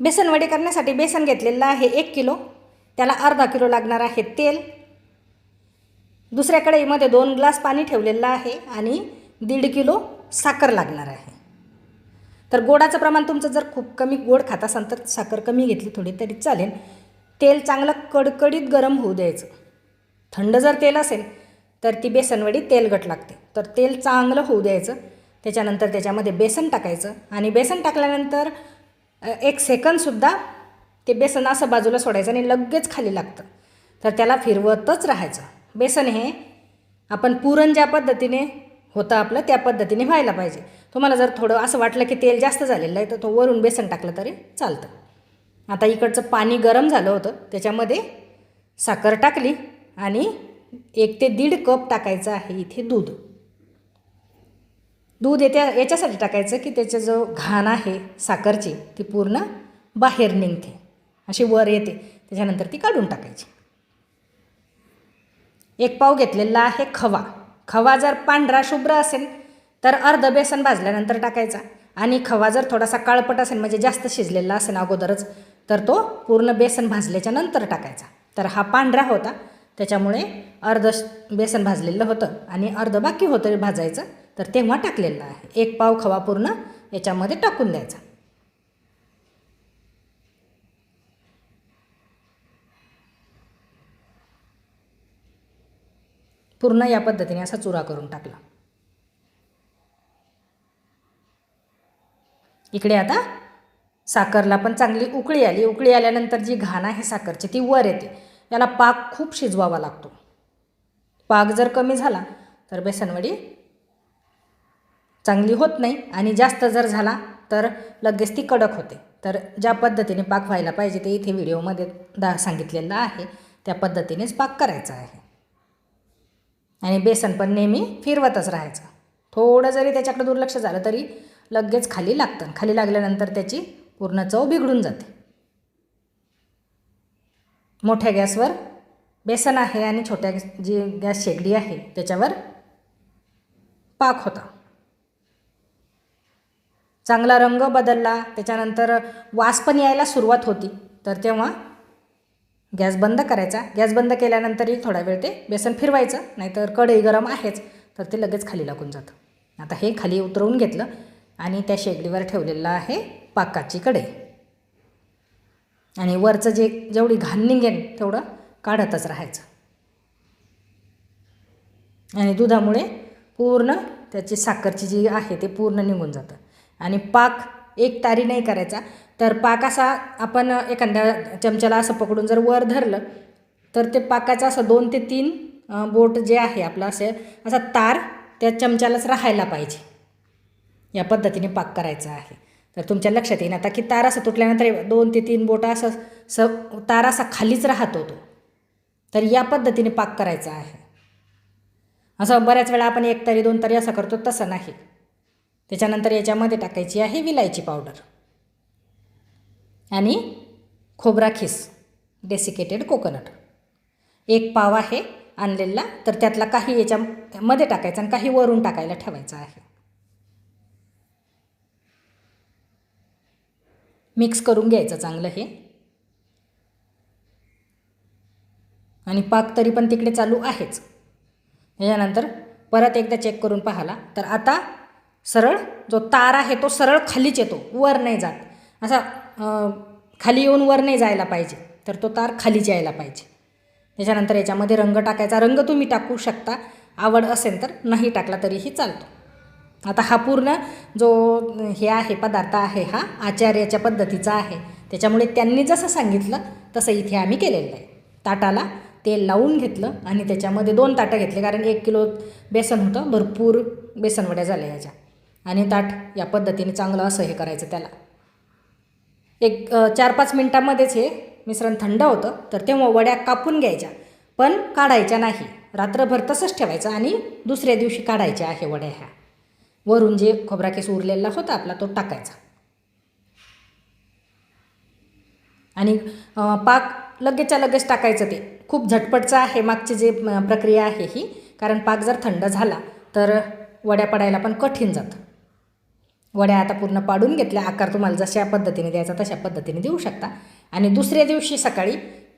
बेसन वडे करण्यासाठी बेसन घेतलेलं आहे एक किलो. त्याला अर्धा किलो लागणार आहे तेल. दुसऱ्या कढईमध्ये दोन ग्लास पाणी ठेवलेलं आहे आणि दीड किलो साखर लागणार आहे. तर गोडाचं प्रमाण तुमचं जर खूप कमी गोड खात असाल तर साखर कमी घेतली थोडी तरी चालेल. तेल चांगलं कडकडीत गरम होऊ द्यायचं. थंड जर तेल असेल तर ती बेसनवडी तेलगट लागते. तर तेल चांगलं होऊ द्यायचं. त्याच्यानंतर त्याच्यामध्ये बेसन टाकायचं आणि बेसन टाकल्यानंतर एक सेकंदसुद्धा ते बेसन असं बाजूला सोडायचं आणि लगेच खाली लागतं. तर त्याला फिरवतच राहायचं. बेसन हे आपण पुरण ज्या पद्धतीने होतं आपलं त्या पद्धतीने व्हायला पाहिजे. तुम्हाला जर थोडं असं वाटलं की तेल जास्त झालेलं आहे तर तो वरून बेसन टाकलं तरी चालतं. आता इकडचं पाणी गरम झालं होतं त्याच्यामध्ये साखर टाकली आणि एक ते दीड कप टाकायचं आहे इथे दूध. दूध येत्या याच्यासाठी टाकायचं की त्याचा जो घाण आहे साखरची ती पूर्ण बाहेर निघते. अशी वर येते. त्याच्यानंतर ती काढून टाकायची. एक पाव घेतलेला आहे खवा. खवा जर पांढरा शुभ्र असेल तर अर्ध बेसन भाजल्यानंतर टाकायचा. आणि खवा जर थोडासा काळपट असेल म्हणजे जास्त शिजलेला असेल अगोदरच तर तो पूर्ण बेसन भाजल्याच्या नंतर टाकायचा. तर हा पांढरा होता. त्याच्यामुळे अर्ध श- बेसन भाजलेलं होतं आणि अर्ध बाकी होतं भाजायचं. तर तेव्हा टाकलेलं आहे. एक पाव खवा पूर्ण याच्यामध्ये टाकून द्यायचा. पूर्ण या पद्धतीने असा चुरा करून टाकला. इकडे आता साखरला पण चांगली उकळी आली. उकळी आल्यानंतर जी घाण आहे साखरची ती वर येते. याला पाक खूप शिजवावा लागतो. पाक जर कमी झाला तर बेसनवडी चांगली होत नाही आणि जास्त जर झाला तर लगेच ती कडक होते. तर ज्या पद्धतीने पाक व्हायला पाहिजे ते इथे व्हिडिओमध्ये दा सांगितलेलं आहे. त्या पद्धतीनेच पाक करायचा आहे. आणि बेसन पण नेहमी फिरवतच राहायचं. थोडं जरी त्याच्याकडे दुर्लक्ष झालं तरी लगेच खाली लागतं. खाली लागल्यानंतर त्याची पूर्ण चव बिघडून जाते. मोठ्या गॅसवर बेसन आहे आणि छोट्या जी गॅस शेगडी आहे त्याच्यावर पाक होता. चांगला रंग बदलला त्याच्यानंतर वास पण यायला सुरुवात होती. तर तेव्हा गॅस बंद करायचा. गॅस बंद केल्यानंतरही थोडा वेळ ते बेसन फिरवायचं नाहीतर कढई गरम आहेच तर ते लगेच खाली लागून जातं. आता हे खाली उतरवून घेतलं आणि त्या शेगडीवर ठेवलेलं आहे पाकाची कढई. आणि वरचं जे जेवढी घाण निघेल तेवढं काढतच राहायचं. आणि दुधामुळे पूर्ण त्याची साखरची जी आहे ते पूर्ण निघून जातं. आणि पाक एक तारी नाही करायचा. तर पाक असा आपण एखाद्या चमच्याला असं पकडून जर वर धरलं तर ते पाकाचं असं दोन ते तीन बोट जे आहे आपलं असे असा तार त्या चमच्यालाच राहायला पाहिजे. या पद्धतीने पाक करायचा आहे. तर तुमच्या लक्षात येईन आता की तार असं तुटल्यानंतर दोन ते तीन बोटं असं स तार असा खालीच राहतो तो. तर या पद्धतीने पाक करायचा आहे. असं बऱ्याच वेळा आपण एक तरी दोन तरी असं करतो तसं नाही. त्याच्यानंतर याच्यामध्ये टाकायची आहे विलायची पावडर. आणि खोबरा खीस डेसिकेटेड कोकोनट एक पाव आहे आणलेला तर त्यातला काही याच्यामध्ये टाकायचा आणि काही वरून टाकायला ठेवायचं आहे. मिक्स करून घ्यायचं चांगलं हे. आणि पाक तरी पण तिकडे चालू आहेच. याच्यानंतर परत एकदा चेक करून पाहाला. तर आता सरळ जो तार आहे तो सरळ खालीच येतो वर नाही जात. असा खाली येऊन वर नाही जायला पाहिजे तर तो तार खालीच यायला पाहिजे. त्याच्यानंतर याच्यामध्ये रंग टाकायचा. रंग तुम्ही टाकू शकता. आवड असेल तर नाही टाकला तरीही चालतो. आता हा पूर्ण जो हे आहे पदार्थ आहे हा आचार्याच्या पद्धतीचा आहे. त्याच्यामुळे त्यांनी जसं सांगितलं तसं इथे आम्ही केलेलं आहे. ताटाला तेल लावून घेतलं आणि त्याच्यामध्ये दोन ताटं घेतले कारण एक किलो बेसन होतं. भरपूर बेसनवड्या झाल्या याच्या आणि ताट या पद्धतीने चांगलं असं हे करायचं त्याला. एक चार पाच मिनटामध्येच हे मिश्रण थंड होतं तर तेव्हा वड्या कापून घ्यायच्या पण काढायच्या नाही. रात्रभर तसंच ठेवायचं आणि दुसऱ्या दिवशी काढायच्या आहे वड्या ह्या. वरून जे खोबराकेस उरलेला होता आपला तो टाकायचा. आणि पाक लगेचच्या लगेच टाकायचं ते. खूप झटपटचं आहे मागची जे प्रक्रिया आहे ही कारण पाक जर थंड झाला तर वड्या पडायला पण कठीण जातं. वड्या आता पूर्ण पाडून घेतल्या आकार तुम्हाला जशा पद्धतीने द्यायचा तशा पद्धतीने देऊ शकता. आणि दुसऱ्या दिवशी सकाळी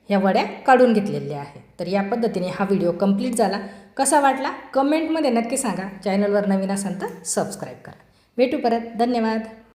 ह्या वड्या काढून घेतलेल्या आहेत. तर या पद्धतीने हा व्हिडिओ कंप्लीट झाला. कसा वाटला? कमेंटमध्ये नक्की सांगा. चॅनलवर नवीन असाल तर सबस्क्राईब करा. भेटू परत. धन्यवाद.